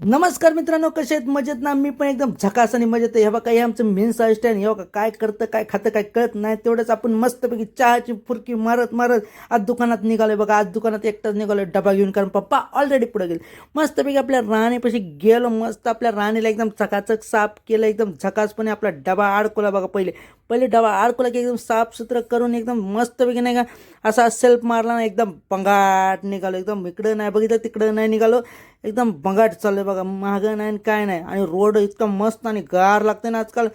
नमस्कार मित्रांनो कसे आहेत? मजेत ना? मी पण एकदम झकास आणि मजेत आहे. हे बघा हे आमचं मेन स्टँड हे बघा काय करतं काय खातं काय कळत नाही. तेवढंच आपण मस्तपैकी चहाची फुरकी मारत मारत आज दुकानात निघालोय बघा. आज दुकानात एकटाच निघालोय डबा घेऊन. कारण पप्पा ऑलरेडी पुढे गेले. मस्तपैकी आपल्या राणीपाशी गेलो. मस्त आपल्या राणीला एकदम चकाचक साफ केलं. एकदम झकासपणे आपला डबा अडकवला बघा पहिले. पहिले डबा अडकवला की एकदम साफसुथरं करून एकदम मस्तपैकी नाही का असा सेल्फ मारला ना एकदम बंगाट निघालो एकदम इकडं नाही बघितलं तिकडं नाही निघालो एकदम बंगाट चाललं बघा महाग नाही आणि काय नाही आणि रोड इतका मस्त आणि गार लागते ना आजकाल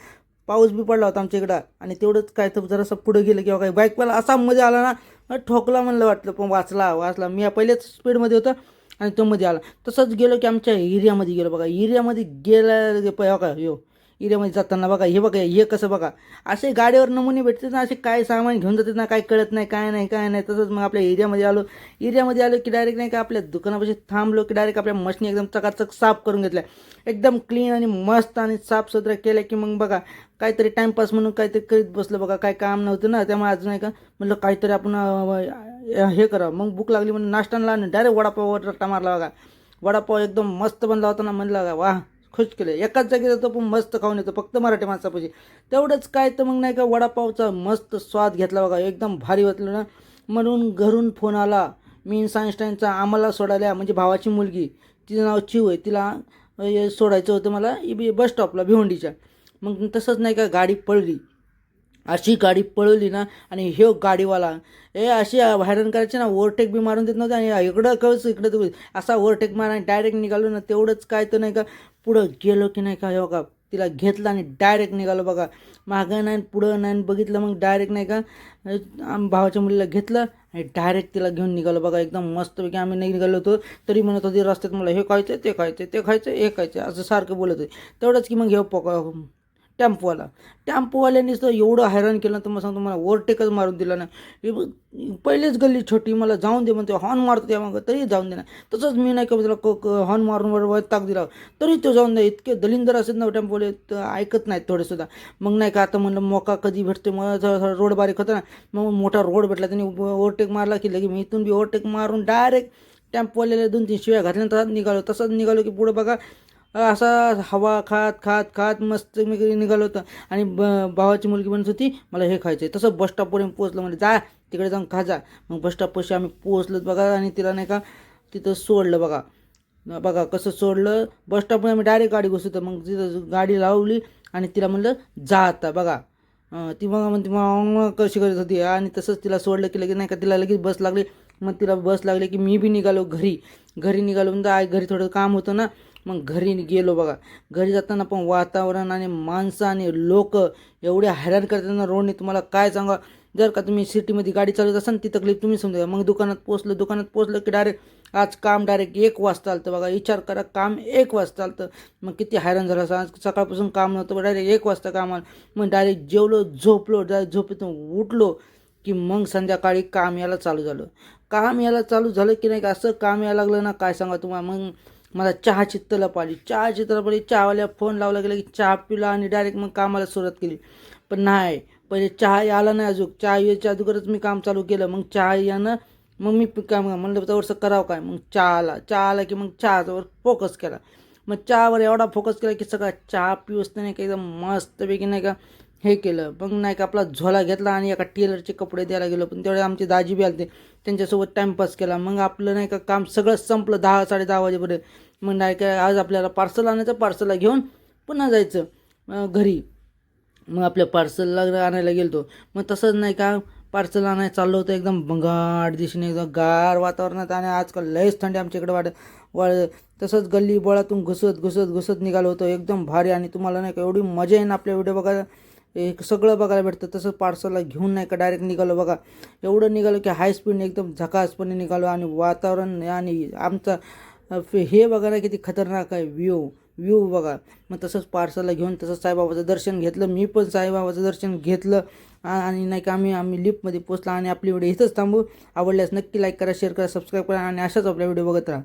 पाऊस बी पडला होता आमच्या इकडं आणि तेवढंच काय तर जरासं पुढं गेलं किंवा काही बाईकवाला असा मध्ये आला ना ठोकला म्हणलं वाटलं पण वाचला वाचला. मी पहिलेच स्पीडमध्ये होतं आणि तो मध्ये आला. तसंच गेलो की आमच्या एरियामध्ये गेलो बघा. एरियामध्ये गेला का यो. एरियामध्ये जाताना बघा हे बघा हे कसं बघा. असे गाडीवर नमुने भेटते ना असे काय सामान घेऊन जातात ना काय कळत नाही काय नाही काय नाही. तसंच मग आपल्या एरियामध्ये आलो. एरियामध्ये आलो की डायरेक्ट नाही का आपल्या दुकानापाशी थांबलो की डायरेक्ट आपल्या मशनी एकदम चकाचक साफ करून घेतल्या. एकदम क्लीन आणि मस्त आणि साफसुथरा केलं की मग बघा काहीतरी टाईमपास म्हणून काहीतरी करीत बसलं बघा काय काम नव्हतं ना त्यामुळे अजून नाही का म्हटलं काहीतरी आपण हे करावं मग भूक लागली म्हणून नाश्ता आणि डायरेक्ट वडापाववर रट्टा मारला बघा. वडापाव एकदम मस्त बनला होता ना म्हणलं वा खुश केले. एकाच जागी जातो पण मस्त खाऊन येतो. फक्त मराठी माणसापाशी. तेवढंच काय तर मग नाही का वडापावचा मस्त स्वाद घेतला बघा. एकदम भारी वाटलं ना. म्हणून घरून फोन आला. मी सायन्स्टाईनचा आम्हाला सोडायला म्हणजे भावाची मुलगी. तिचं नाव चिव आहे. तिला सोडायचं होतं मला. बी बस स्टॉपला भिवंडीच्या. मग तसंच नाही का गाडी पळली. अशी गाडी पळवली ना. आणि हे गाडीवाला हे अशी हैराण करायची ना. ओव्हरटेक बी मारून देत नव्हते. आणि इकडं कळच इकडं असा ओव्हरटेक मारा आणि डायरेक्ट निघालो ना. तेवढंच काय तर नाही का पुढं गेलो की नाही हो का हे बघा तिला घेतला आणि डायरेक्ट निघालो बघा. मागं नाही पुढं नाही बघितलं मग डायरेक्ट नाही का? भावाच्या मुलीला घेतलं आणि डायरेक्ट तिला घेऊन निघालो बघा. एकदम मस्तपैकी आम्ही नाही निघालो होतो. तरी म्हणत होती रस्त्यात मला हे खायचं ते खायचं ते खायचं हे खायचं असं सारखं बोलत होते. तेवढंच की मग हे पोका टेम्पोवाला. टेम्पोवाल्यानेच तर एवढं हैराण केलं तर मग सांगतो मला ओव्हरटेकच मारून दिला ना पहिलेच गल्ली छोटी मला जाऊन दे म्हणते हॉर्न मारतो त्या मग तरी जाऊन दे ना. तसंच मी नाही का त्याला क हॉर्न मारून वर ताक दिला. तरी तो जाऊन दे इतके दलिंदर असेल ना टेम्पोवाले तर ऐकत नाहीत थोडेसुद्धा मग नाही का आता म्हणलं मोका कधी भेटते मग रोड बारीक होता ना मग मोठा रोड भेटला त्यांनी ओव्हरटेक मारला की लगे मी इथून बी ओव्हरटेक मारून डायरेक्ट टेम्पोवाल्याला दोन तीन शिव्या घातल्या तसाच निघालो. तसंच निघालो की पुढं बघा असा हवा खात खात खात मस्त मी निघालो होतं. आणि ब भावाची मुलगी म्हणत होती मला हे खायचं आहे तसं बस स्टॉपपर्यंत पोहोचलं म्हणजे जा तिकडे जाऊन खा जा. मग बसस्टॉपपाशी आम्ही पोहोचलो बघा आणि तिला नाही का तिथं सोडलं बघा. बघा कसं सोडलं. बसस्टॉपवर आम्ही डायरेक्ट गाडी घुसतो मग तिथं गाडी लावली आणि तिला म्हणलं जा आता बघा. ती मग म्हणते मग कशी करत होती? आणि तसंच तिला सोडलं की लगेच नाही का तिला लगेच बस लागली. मग तिला बस लागली की मी बी निघालो घरी. घरी निघालो म्हणजे आई घरी थोडं काम होतं ना. मग घरी गेलो बघा. घरी जाताना पण वातावरण आणि माणसं आणि लोक एवढे हैराण करताना रोडने तुम्हाला काय सांगा? जर का तुम्ही सिटीमध्ये गाडी चालवत असाल ती तकलीफ तुम्ही समजा मग दुकानात पोचलं दुकानात पोचलं की डायरेक्ट आज काम डायरेक्ट एक वाजता आलतं बघा. विचार करा काम एक वाजता आलतं. मग किती हैराण झालं असं. आज सकाळपासून काम नव्हतं डायरेक्ट एक वाजता काम आलं. मग डायरेक्ट जेवलो झोपलो डायरेक्ट झोपेतून उठलो की मग संध्याकाळी काम यायला चालू झालं. काम यायला चालू झालं की नाही का असं काम यायला लागलं ना काय सांगा तुम्हाला? मग मला चहाची तलप आली चहाची तलप आली चहावाल्या फोन लावला गेला की चहा पिला आणि डायरेक्ट मग कामाला सुरुवात केली. पण नाही पहिले चहा आला नाही अजून. चहा यायच्या अगोदरच मी काम चालू केलं. मग चहा यानं मग मी काम म्हणलं त्यावरचं करावं काय? मग चहा आला. चहा आला की मग चहावर फोकस केला. मग चहावर एवढा फोकस केला की सगळा चहा पिऊस नाही का एकदम मस्तपैकी नाही का हे केलं. मग नाही का आपला झोला घेतला आणि एका टेलरचे कपडे द्यायला गेलो. पण तेवढे आमचे दाजी बी आलते. त्यांच्यासोबत टाईमपास केला. मग आपलं नाही का काम सगळं संपलं दहा साडे दहा वाजेपर्यंत. मग नाही का आज आपल्याला पार्सल आणायचं. पार्सलला घेऊन पुन्हा जायचं घरी. मग आपल्या पार्सलला आणायला गेलो मग तसंच नाही का पार्सल आणायला चाललो होतं. एकदम भंगाट दिशेने एकदम गार वातावरणात. आणि आजकाल लयच थंडी आमच्याकडे वाट वाढ वाढ. तसंच गल्ली बोळातून घुसत घुसत घुसत निघालो होतो. एकदम भारी. आणि तुम्हाला नाही का एवढी मजा येईन आपल्या व्हिडिओ बघायला. एक सगळं बघायला भेटतं. तसं पार्सलला घेऊन नाही का डायरेक्ट निघालो बघा. एवढं निघालो की हाय स्पीडने एकदम झकासपणे निघालो आणि वातावरण आणि आमचा फे- हे बघा ना किती खतरनाक आहे व्ह्यू व्ह्यू बघा. मग तसंच पार्सलला घेऊन तसंच साईबाबाचं दर्शन घेतलं. मी पण साईबाबाचं दर्शन घेतलं. आणि नाही का आम्ही आम्ही लिफ्टमध्ये पोचला आणि आपली व्हिडिओ इथंच थांबू. आवडल्यास नक्की लाईक करा शेअर करा सबस्क्राईब करा आणि अशाच आपल्या व्हिडिओ बघत राहा.